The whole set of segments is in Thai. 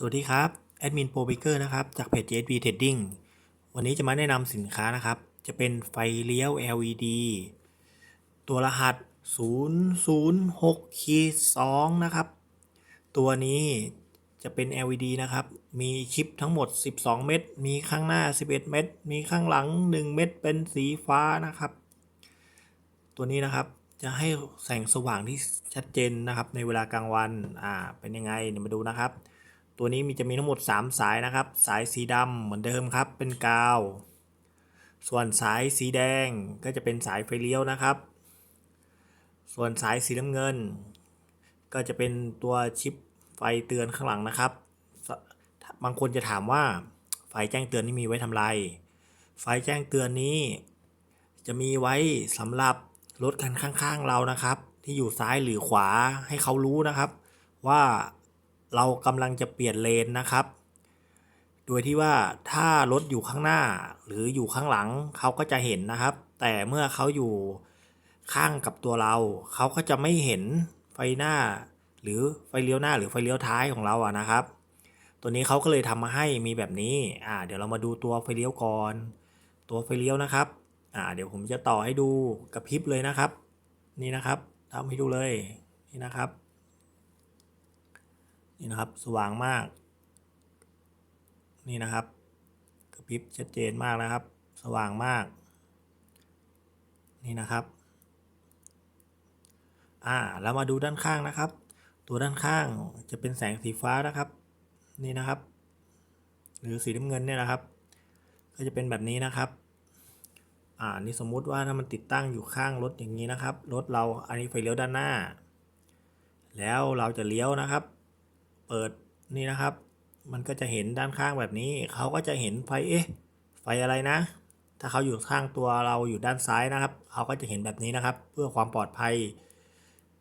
สวัสดีครับแอดมินโปรเบเกอร์นะครับจากเพจ JSB Trading วันนี้จะมาแนะนำสินค้านะครับ จะเป็นไฟเลี้ยว LED ตัวรหัส 006คี2นะครับ ตัวนี้จะเป็น LED นะครับ มีชิปทั้งหมด 12 เม็ดมีข้างหน้า 11 เม็ดมีข้างหลัง 1 เม็ดเป็นสีฟ้านะครับ ตัวนี้นะครับจะให้แสงสว่างที่ชัดเจนนะครับ ในเวลากลางวันอ่าเป็นยังไงเดี๋ยวมาดูนะครับ ตัวนี้มีจะมีทั้งหมด 3 สายนะครับ สายสีดำเหมือนเดิมครับ เป็นกาว ส่วนสายสีแดงก็จะเป็นสายไฟเลี้ยวนะครับ ส่วนสายสีน้ำเงิน ก็จะเป็นตัวชิปไฟเตือนข้างหลังนะครับ บางคนจะถามว่าไฟแจ้งเตือนนี่มีไว้ทำไร ไฟแจ้งเตือนนี้ จะมีไว้สำหรับรถคันข้างๆเรานะครับ ที่อยู่ซ้ายหรือขวาให้เขารู้นะครับ ว่า เรากำลังจะเปลี่ยนเลนนะครับ โดยที่ว่าถ้ารถอยู่ข้างหน้าหรืออยู่ข้างหลังเขาก็จะเห็นนะครับ แต่เมื่อเขาอยู่ข้างกับตัวเรา เขาก็จะไม่เห็นไฟหน้า หรือไฟเลี้ยวหน้าหรือไฟเลี้ยวท้ายของเราอะนะครับ ตัวนี้เขาก็เลยทำมาให้มีแบบนี้อ่าเดี๋ยวเรามาดูตัวไฟเลี้ยวก่อน ตัวไฟเลี้ยวนะครับอ่าเดี๋ยวผมจะต่อให้ดูกับพริบเลยนะครับ นี่นะครับทำให้ดูเลยนี่นะครับ นี่นะครับสว่างมาก นี่นะครับกระพริบชัดเจนมากนะครับ สว่างมาก นี่นะครับอ่าแล้วมาดูด้านข้างนะครับ ตัวด้านข้างจะเป็นแสงสีฟ้านะครับ นี่นะครับ หรือสีน้ำเงินเนี่ยนะครับ ก็จะเป็นแบบนี้นะครับอ่านี่สมมุติว่าถ้ามันติดตั้งอยู่ข้างรถอย่างนี้นะครับ รถเราอันนี้ไฟเลี้ยวด้านหน้า แล้วเราจะเลี้ยวนะครับ เปิดนี่นะครับ มันก็จะเห็นด้านข้างแบบนี้ เขาก็จะเห็นไฟเอ๊ะไฟอะไรนะ ถ้าเขาอยู่ข้างตัวเราอยู่ด้านซ้ายนะครับ เขาก็จะเห็นแบบนี้นะครับ เพื่อความปลอดภัย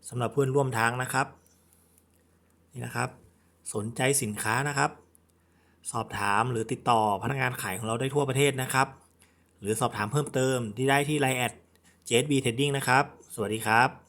สำหรับเพื่อนร่วมทางนะครับนี่นะครับ สนใจสินค้านะครับ สอบถามหรือติดต่อพนักงานขายของเราได้ทั่วประเทศนะครับ หรือสอบถามเพิ่มเติมที่ได้ที่ไลน์แอด JSB Trading นะครับ สวัสดีครับ